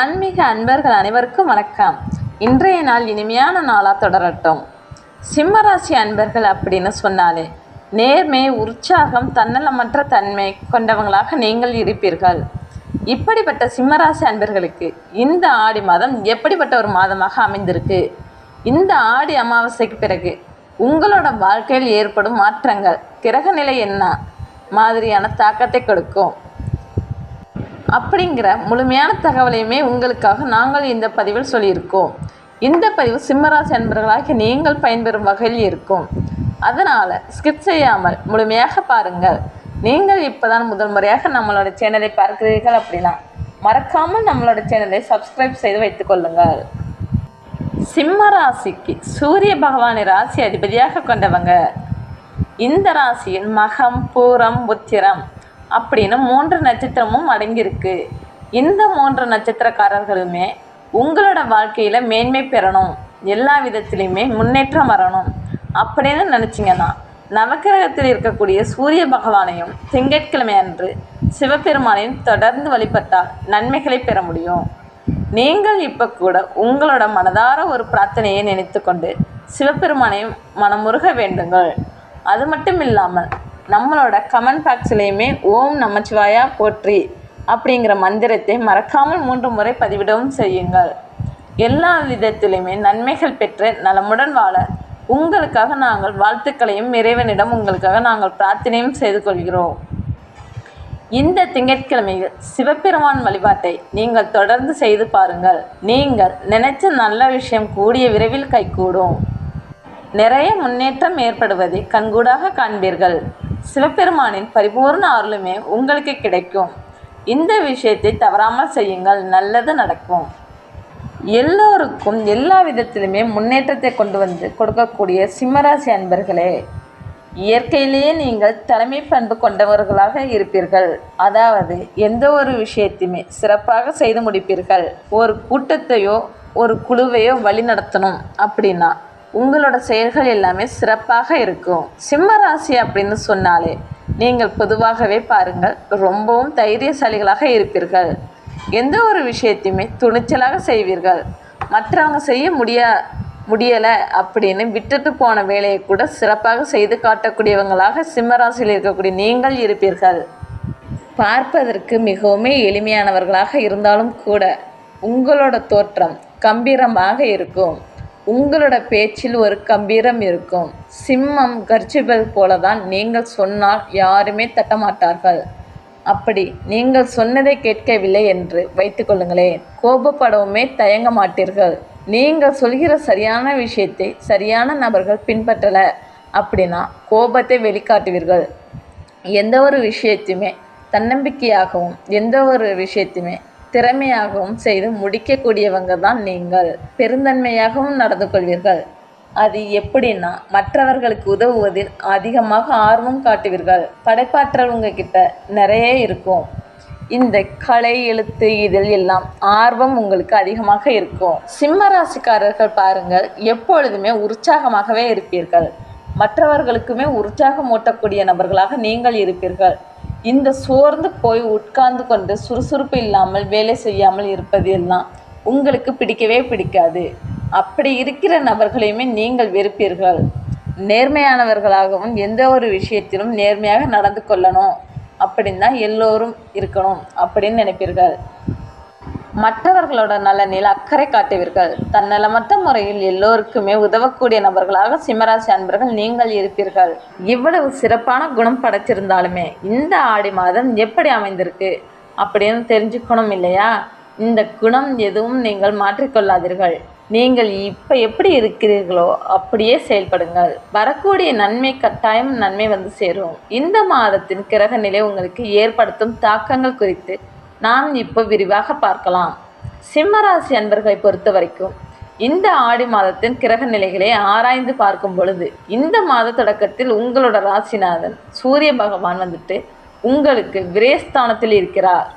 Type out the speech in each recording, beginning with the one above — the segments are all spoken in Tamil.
ஆன்மீக அன்பர்கள் அனைவருக்கும் வணக்கம். இன்றைய நாள் இனிமையான நாளாக தொடரட்டும். சிம்மராசி அன்பர்கள் அப்படின்னு சொன்னாலே நேர்மை உற்சாகம் தன்னலமற்ற தன்மை கொண்டவங்களாக நீங்கள் இருப்பீர்கள். இப்படிப்பட்ட சிம்மராசி அன்பர்களுக்கு இந்த ஆடி மாதம் எப்படிப்பட்ட ஒரு மாதமாக அமைந்திருக்கு? இந்த ஆடி அமாவாசைக்கு பிறகு உங்களோட வாழ்க்கையில் ஏற்படும் மாற்றங்கள் கிரக நிலை என்ன? மாதிரியான தாக்கத்தை கொடுக்கும். அப்படிங்கிற முழுமையான தகவலையுமே உங்களுக்காக நாங்கள் இந்த பதிவில் சொல்லியிருக்கோம். இந்த பதிவு சிம்மராசி அன்பர்களாக நீங்கள் பயன்பெறும் வகையில் இருக்கும். அதனால் ஸ்கிப் செய்யாமல் முழுமையாக பாருங்கள். நீங்கள் இப்போதான் முதல் முறையாக நம்மளோட சேனலை பார்க்கிறீர்கள் அப்படின்னா மறக்காமல் நம்மளோட சேனலை சப்ஸ்கிரைப் செய்து வைத்துக் கொள்ளுங்கள். சிம்ம ராசிக்கு சூரிய பகவானை ராசி அதிபதியாக கொண்டவங்க. இந்த ராசியின் மகம் பூரம் உத்திரம் அப்படின்னு மூன்று நட்சத்திரமும் அடங்கியிருக்கு. இந்த மூன்று நட்சத்திரக்காரர்களுமே உங்களோட வாழ்க்கையில் மேன்மை பெறணும். எல்லா விதத்துலேயுமே முன்னேற்றம் வரணும். அப்படின்னு நினச்சிங்கன்னா நவக்கிரகத்தில் இருக்கக்கூடிய சூரிய பகவானையும் திங்கட்கிழமை அன்று சிவபெருமானையும் தொடர்ந்து வழிபட்டால் நன்மைகளை பெற முடியும். நீங்கள் இப்போ கூட உங்களோட மனதார ஒரு பிரார்த்தனையை நினைத்து கொண்டு சிவபெருமானையும் மனமுருக வேண்டுங்கள். அது மட்டும் இல்லாமல் நம்மளோட கமெண்ட் பாக்ஸ்லேயுமே ஓம் நமச்சிவாயா போற்றி அப்படிங்கிற மந்திரத்தை மறக்காமல் மூன்று முறை பதிவிடவும் செய்யுங்கள். எல்லா விதத்திலுமே நன்மைகள் பெற்று நலமுடன் வாழ உங்களுக்காக நாங்கள் வாழ்த்துக்களையும் இறைவனிடம் உங்களுக்காக நாங்கள் பிரார்த்தனையும் செய்து கொள்கிறோம். இந்த திங்கட்கிழமையில் சிவபெருமான் வழிபாட்டை நீங்கள் தொடர்ந்து செய்து பாருங்கள். நீங்கள் நினைச்ச நல்ல விஷயம் கூடிய விரைவில் கைகூடும். நிறைய முன்னேற்றம் ஏற்படுவதை கண்கூடாக காண்பீர்கள். சிவபெருமானின் பரிபூர்ண அருளுமே உங்களுக்கு கிடைக்கும். இந்த விஷயத்தை தவறாமல் செய்யுங்கள். நல்லது நடக்கும். எல்லோருக்கும் எல்லா விதத்திலுமே முன்னேற்றத்தை கொண்டு வந்து கொடுக்கக்கூடிய சிம்மராசி அன்பர்களே இயற்கையிலேயே நீங்கள் தலைமை பண்பு கொண்டவர்களாக இருப்பீர்கள். அதாவது எந்த ஒரு விஷயத்தையுமே சிறப்பாக செய்து முடிப்பீர்கள். ஒரு கூட்டத்தையோ ஒரு குழுவையோ வழி நடத்தணும் அப்படின்னா உங்களோட செயல்கள் எல்லாமே சிறப்பாக இருக்கும். சிம்ம ராசி அப்படின்னு சொன்னாலே நீங்கள் பொதுவாகவே பாருங்கள் ரொம்பவும் தைரியசாலிகளாக இருப்பீர்கள். எந்த ஒரு விஷயத்தையுமே துணிச்சலாக செய்வீர்கள். மற்றவங்க செய்ய முடியா முடியலை அப்படின்னு விட்டுட்டு போன வேலையை கூட சிறப்பாக செய்து காட்டக்கூடியவங்களாக சிம்மராசியில் இருக்கக்கூடிய நீங்கள் இருப்பீர்கள். பார்ப்பதற்கு மிகவும் எளிமையானவர்களாக இருந்தாலும் கூட உங்களோட தோற்றம் கம்பீரமாக இருக்கும். உங்களோட பேச்சில் ஒரு கம்பீரம் இருக்கும். சிம்மம் கர்ஜிபல் போல தான் நீங்கள் சொன்னால் யாருமே தட்டமாட்டார்கள். அப்படி நீங்கள் சொன்னதை கேட்கவில்லை என்று வைத்துக்கொள்ளுங்களேன் கோபப்படவுமே தயங்க மாட்டீர்கள். நீங்கள் சொல்கிற சரியான விஷயத்தை சரியான நபர்கள் பின்பற்றலை அப்படின்னா கோபத்தை வெளிக்காட்டுவீர்கள். எந்த ஒரு விஷயத்தையுமே தன்னம்பிக்கையாகவும் எந்த ஒரு விஷயத்தையுமே திறமையாகவும் செய்து முடிக்கக்கூடியவங்க தான் நீங்கள். பெருந்தன்மையாகவும் நடந்து கொள்வீர்கள் அது எப்படின்னா மற்றவர்களுக்கு உதவுவதில் அதிகமாக ஆர்வம் காட்டுவீர்கள். படைப்பாற்றல் உங்ககிட்ட நிறைய இருக்கும். இந்த கலை எழுத்து இதில் எல்லாம் ஆர்வம் உங்களுக்கு அதிகமாக இருக்கும். சிம்ம ராசிக்காரர்கள் பாருங்கள் எப்பொழுதுமே உற்சாகமாகவே இருப்பீர்கள். மற்றவர்களுக்குமே உற்சாகம் ஊட்டக்கூடிய நபர்களாக நீங்கள் இருப்பீர்கள். இந்த சோர்ந்து போய் உட்கார்ந்து கொண்டு சுறுசுறுப்பு இல்லாமல் வேலை செய்யாமல் இருப்பது எல்லாம் உங்களுக்கு பிடிக்கவே பிடிக்காது. அப்படி இருக்கிற நபர்களையுமே நீங்கள் வெறுப்பீர்கள். நேர்மையானவர்களாகவும் எந்த ஒரு விஷயத்திலும் நேர்மையாக நடந்து கொள்ளணும். அப்படின்னு தான் எல்லோரும் இருக்கணும் அப்படின்னு நினைப்பீர்கள். மற்றவர்களோட நலனில் அக்கறை காட்டுவீர்கள். தன்னலமற்ற முறையில் எல்லோருக்குமே உதவக்கூடிய நபர்களாக சிம்மராசி அன்பர்கள் நீங்கள் இருப்பீர்கள். இவ்வளவு சிறப்பான குணம் படைச்சிருந்தாலுமே இந்த ஆடி மாதம் எப்படி அமைந்திருக்கு அப்படின்னு தெரிஞ்சுக்கணும் இல்லையா? இந்த குணம் எதுவும் நீங்கள் மாற்றிக்கொள்ளாதீர்கள். நீங்கள் இப்போ எப்படி இருக்கிறீர்களோ அப்படியே செயல்படுங்கள். வரக்கூடிய நன்மை கட்டாயம் நன்மை வந்து சேரும். இந்த மாதத்தின் கிரக நிலை உங்களுக்கு ஏற்படுத்தும் தாக்கங்கள் குறித்து நாம் இப்போ விரிவாக பார்க்கலாம். சிம்மராசி அன்பர்களை பொறுத்த வரைக்கும் இந்த ஆடி மாதத்தின் கிரக நிலைகளை ஆராய்ந்து பார்க்கும் பொழுது இந்த மாத தொடக்கத்தில் உங்களோட ராசிநாதன் சூரிய பகவான் வந்துட்டு உங்களுக்கு விரேஸ்தானத்தில் இருக்கிறார்.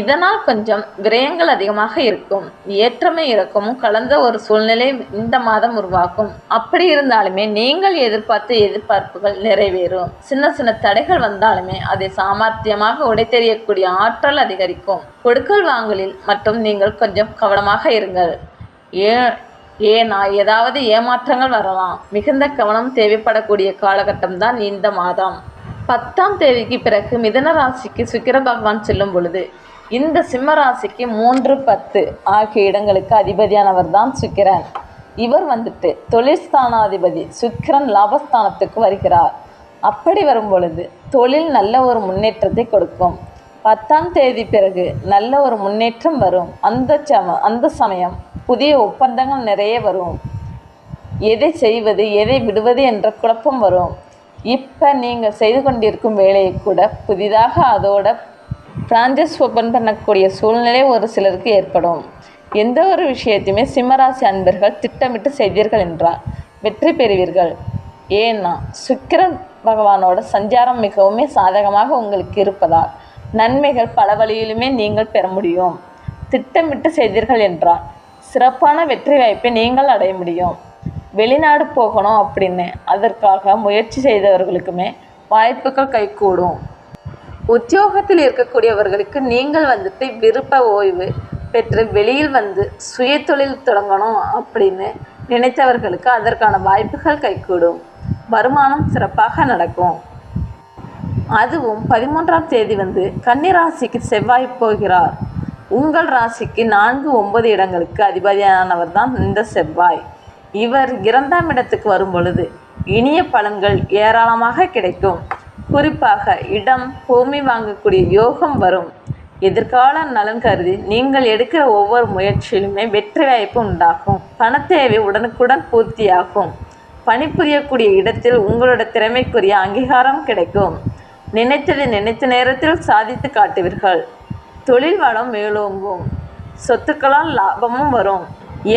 இதனால் கொஞ்சம் விரயங்கள் அதிகமாக இருக்கும். ஏற்றமே இறக்கமும் கலந்த ஒரு சூழ்நிலை இந்த மாதம் உருவாக்கும். அப்படி இருந்தாலுமே நீங்கள் எதிர்பார்த்த எதிர்பார்ப்புகள் நிறைவேறும். சின்ன சின்ன தடைகள் வந்தாலுமே அதை சாமர்த்தியமாக உடைத்தெறியக்கூடிய ஆற்றல் அதிகரிக்கும். கொடுக்கல் வாங்கலில் மற்றும் நீங்கள் கொஞ்சம் கவனமாக இருங்கள். ஏ ஏனா ஏதாவது ஏமாற்றங்கள் வரலாம். மிகுந்த கவனம் தேவைப்படக்கூடிய காலகட்டம் தான் இந்த மாதம். பத்தாம் தேதிக்கு பிறகு மிதன ராசிக்கு சுக்கிர பகவான் செல்லும் பொழுது இந்த சிம்மராசிக்கு மூன்று பத்து ஆகிய இடங்களுக்கு அதிபதியானவர் தான் சுக்கிரன். இவர் வந்துட்டு தொழிற்ஸ்தானாதிபதி சுக்கிரன் லாபஸ்தானத்துக்கு வருகிறார். அப்படி வரும் பொழுது தொழில் நல்ல ஒரு முன்னேற்றத்தை கொடுக்கும். பத்தாம் தேதி பிறகு நல்ல ஒரு முன்னேற்றம் வரும். அந்த சம அந்த சமயம் புதிய ஒப்பந்தங்கள் நிறைய வரும். எதை செய்வது எதை விடுவது என்ற குழப்பம் வரும். இப்போ நீங்கள் செய்து கொண்டிருக்கும் வேலையை கூட புதிதாக அதோட பிரான்சஸ் ஓப்பன் பண்ணக்கூடிய சூழ்நிலை ஒரு சிலருக்கு ஏற்படும். எந்த ஒரு விஷயத்தையுமே சிம்மராசி அன்பர்கள் திட்டமிட்டு செய்தீர்கள் என்றால் வெற்றி பெறுவீர்கள். ஏன்னா சுக்கிரன் பகவானோட சஞ்சாரம் மிகவுமே சாதகமாக உங்களுக்கு இருப்பதால் நன்மைகள் பல வழியிலுமே நீங்கள் பெற முடியும். திட்டமிட்டு செய்தீர்கள் என்றால் சிறப்பான வெற்றி வாய்ப்பை நீங்கள் அடைய முடியும். வெளிநாடு போகணும் அப்படின்னு அதற்காக முயற்சி செய்தவர்களுக்குமே வாய்ப்புகள் கைகூடும். உத்தியோகத்தில் இருக்கக்கூடியவர்களுக்கு நீங்கள் வந்துட்டு விருப்ப ஓய்வு பெற்று வெளியில் வந்து சுய தொழில் தொடங்கணும் அப்படின்னு நினைத்தவர்களுக்கு அதற்கான வாய்ப்புகள் கைகூடும். வருமானம் சிறப்பாக நடக்கும். அதுவும் பதிமூன்றாம் தேதி வந்து கன்னிராசிக்கு செவ்வாய் போகிறார். உங்கள் ராசிக்கு நான்கு ஒன்பது இடங்களுக்கு அதிபதியானவர் தான் இந்த செவ்வாய். இவர் இரண்டாம் இடத்துக்கு வரும் பொழுது இனிய பலன்கள் ஏராளமாக கிடைக்கும். குறிப்பாக இடம் பூமி வாங்கக்கூடிய யோகம் வரும். எதிர்கால நலன் கருதி நீங்கள் எடுக்கிற ஒவ்வொரு முயற்சியிலுமே வெற்றி வாய்ப்பு உண்டாகும். பணத்தேவை உடனுக்குடன் பூர்த்தியாகும். பணிபுரியக்கூடிய இடத்தில் உங்களோட திறமைக்குரிய அங்கீகாரம் கிடைக்கும். நினைத்ததை நினைத்த நேரத்தில் சாதித்து காட்டுவீர்கள். தொழில் வளம் மேலோங்கும். சொத்துக்களால் லாபமும் வரும்.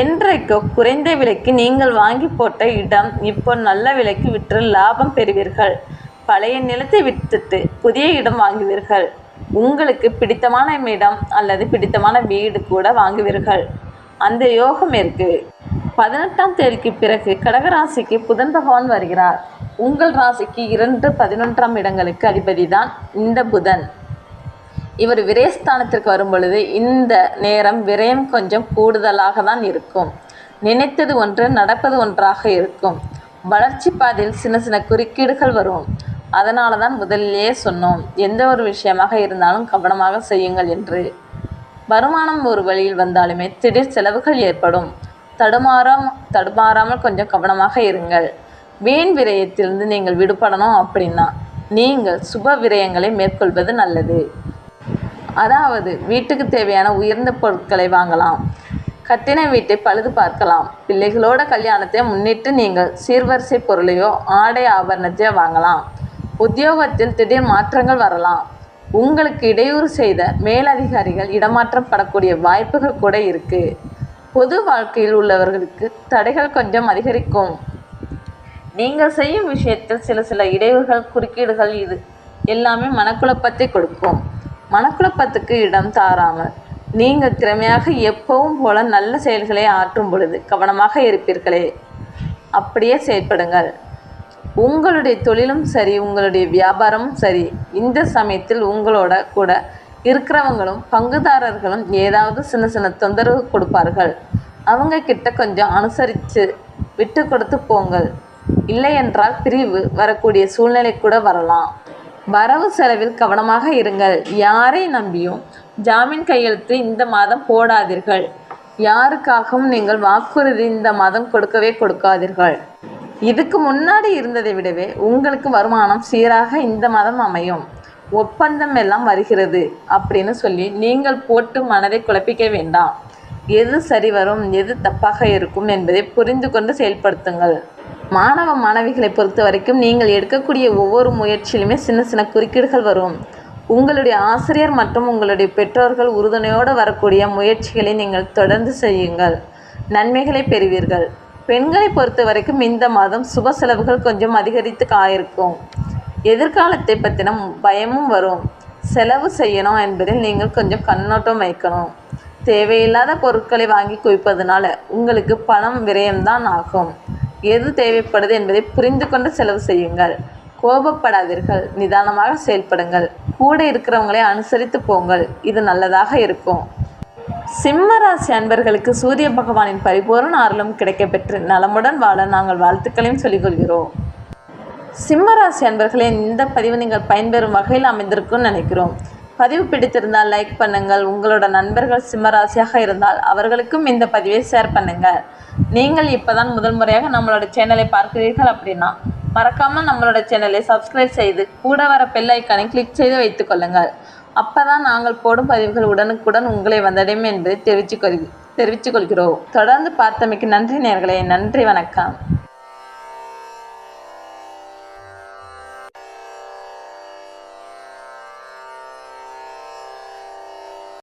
என்றைக்கோ குறைந்த விலைக்கு நீங்கள் வாங்கி போட்ட இடம் இப்போ நல்ல விலைக்கு விற்று லாபம் பெறுவீர்கள். பழைய நிலத்தை விட்டுட்டு புதிய இடம் வாங்குவீர்கள். உங்களுக்கு பிடித்தமான இடம் அல்லது பிடித்தமான வீடு கூட வாங்குவீர்கள். அந்த யோகம் இருக்கு. பதினெட்டாம் தேதிக்கு பிறகு கடகராசிக்கு புதன் பகவான் வருகிறார். உங்கள் ராசிக்கு இரண்டு பதினொன்றாம் இடங்களுக்கு அதிபதி தான் இந்த புதன். இவர் விரயஸ்தானத்திற்கு வரும் பொழுது இந்த நேரம் விரயம் கொஞ்சம் கூடுதலாக தான் இருக்கும். நினைத்தது ஒன்று நடப்பது ஒன்றாக இருக்கும். வளர்ச்சி பாதையில் சின்ன சின்ன குறுக்கீடுகள் வரும். அதனால தான் முதலிலேயே சொன்னோம் எந்த ஒரு விஷயமாக இருந்தாலும் கவனமாக செய்யுங்கள் என்று. வருமானம் ஒரு வழியில் வந்தாலுமே திடீர் செலவுகள் ஏற்படும். தடுமாறாம் தடுமாறாமல் கொஞ்சம் கவனமாக இருங்கள். வீண் விரயத்திலிருந்து நீங்கள் விடுபடணும் அப்படின்னா நீங்கள் சுப விரயங்களை மேற்கொள்வது நல்லது. அதாவது வீட்டுக்கு தேவையான உயர்ந்த பொருட்களை வாங்கலாம். கட்டின வீட்டை பழுது பார்க்கலாம். பிள்ளைகளோட கல்யாணத்தை முன்னிட்டு நீங்கள் சீர்வரிசை பொருளையோ ஆடை ஆபரணத்தையோ வாங்கலாம். உத்தியோகத்தில் திடீர் மாற்றங்கள் வரலாம். உங்களுக்கு இடையூறு செய்த மேலதிகாரிகள் இடமாற்றம் படக்கூடிய வாய்ப்புகள் கூட இருக்கு. பொது வாழ்க்கையில் உள்ளவர்களுக்கு தடைகள் கொஞ்சம் அதிகரிக்கும். நீங்கள் செய்யும் விஷயத்தில் சில சில இடையூறுகள் குறுக்கீடுகள் இது எல்லாமே மனக்குழப்பத்தை கொடுக்கும். மனக்குழப்பத்துக்கு இடம் தாராமல் நீங்கள் திறமையாக எப்பவும் போல நல்ல செயல்களை ஆற்றும் பொழுது கவனமாக இருப்பீர்களே. அப்படியே செயல்படுங்கள் உங்களுடைய தொழிலும் சரி உங்களுடைய வியாபாரமும் சரி இந்த சமயத்தில் உங்களோட கூட இருக்கிறவங்களும் பங்குதாரர்களும் ஏதாவது சின்ன சின்ன தொந்தரவு கொடுப்பார்கள். அவங்க கிட்ட கொஞ்சம் அனுசரித்து விட்டு கொடுத்து போங்கள். இல்லை என்றால் பிரிவு வரக்கூடிய சூழ்நிலை கூட வரலாம். வரவு செலவில் கவனமாக இருங்கள். யாரை நம்பியும் ஜாமீன் கையெழுத்து இந்த மாதம் போடாதீர்கள். யாருக்காகவும் நீங்கள் வாக்குறுதி இந்த மாதம் கொடுக்கவே கொடுக்காதீர்கள். இதுக்கு முன்னாடி இருந்ததை விடவே உங்களுக்கு வருமானம் சீராக இந்த மாதம் அமையும். ஒப்பந்தம் எல்லாம் வருகிறது அப்படின்னு சொல்லி நீங்கள் போட்டு மனதை குழப்பிக்க வேண்டாம். எது சரி வரும் எது தப்பாக இருக்கும் என்பதை புரிந்து கொண்டு செயல்படுத்துங்கள். மாணவ மாணவிகளை பொறுத்த வரைக்கும் நீங்கள் எடுக்கக்கூடிய ஒவ்வொரு முயற்சியிலுமே சின்ன சின்ன குறுக்கீடுகள் வரும். உங்களுடைய ஆசிரியர் மற்றும் உங்களுடைய பெற்றோர்கள் உறுதுணையோடு வரக்கூடிய முயற்சிகளை நீங்கள் தொடர்ந்து செய்யுங்கள். நன்மைகளை பெறுவீர்கள். பெண்களை பொறுத்த வரைக்கும் இந்த மாதம் சுப செலவுகள் கொஞ்சம் அதிகரித்து காயிருக்கும். எதிர்காலத்தை பற்றின பயமும் வரும். செலவு செய்யணும் என்பதில் நீங்கள் கொஞ்சம் கண்ணோட்டம் வைக்கணும். தேவையில்லாத பொருட்களை வாங்கி குவிப்பதனால உங்களுக்கு பணம் விரயம்தான் ஆகும். எது தேவைப்படுது என்பதை புரிந்து கொண்டு செலவு செய்யுங்கள். கோபப்படாதீர்கள். நிதானமாக செயல்படுங்கள். கூட இருக்கிறவங்களை அனுசரித்து போங்கள். இது நல்லதாக இருக்கும். சிம்மராசி அன்பர்களுக்கு சூரிய பகவானின் பரிபூர்ண அருளும் கிடைக்கப்பெற்று நலமுடன் வாழ நாங்கள் வாழ்த்துக்களையும் சொல்லிக்கொள்கிறோம். சிம்மராசி அன்பர்களே இந்த பதிவு நீங்கள் பயன்பெறும் வகையில் அமைந்திருக்கும்னு நினைக்கிறோம். பதிவு பிடித்திருந்தால் லைக் பண்ணுங்கள் உங்களோட நண்பர்கள் சிம்மராசியாக இருந்தால் அவர்களுக்கும் இந்த பதிவை ஷேர் பண்ணுங்கள். நீங்கள் இப்போதான் முதல் முறையாக நம்மளோட சேனலை பார்க்கிறீர்கள் அப்படின்னா மறக்காமல் நம்மளோட சேனலை சப்ஸ்கிரைப் செய்து கூட வர பெல் ஐக்கானை கிளிக் செய்து வைத்துக் அப்பதான் நாங்கள் போடும் பதிவுகள் உடனுக்குடன் உங்களை வந்தடையும் என்பதை தெரிவித்துக் கொள் தெரிவித்துக் கொள்கிறோம் தொடர்ந்து பார்த்தமைக்கு நன்றி நேர்களே. நன்றி வணக்கம்.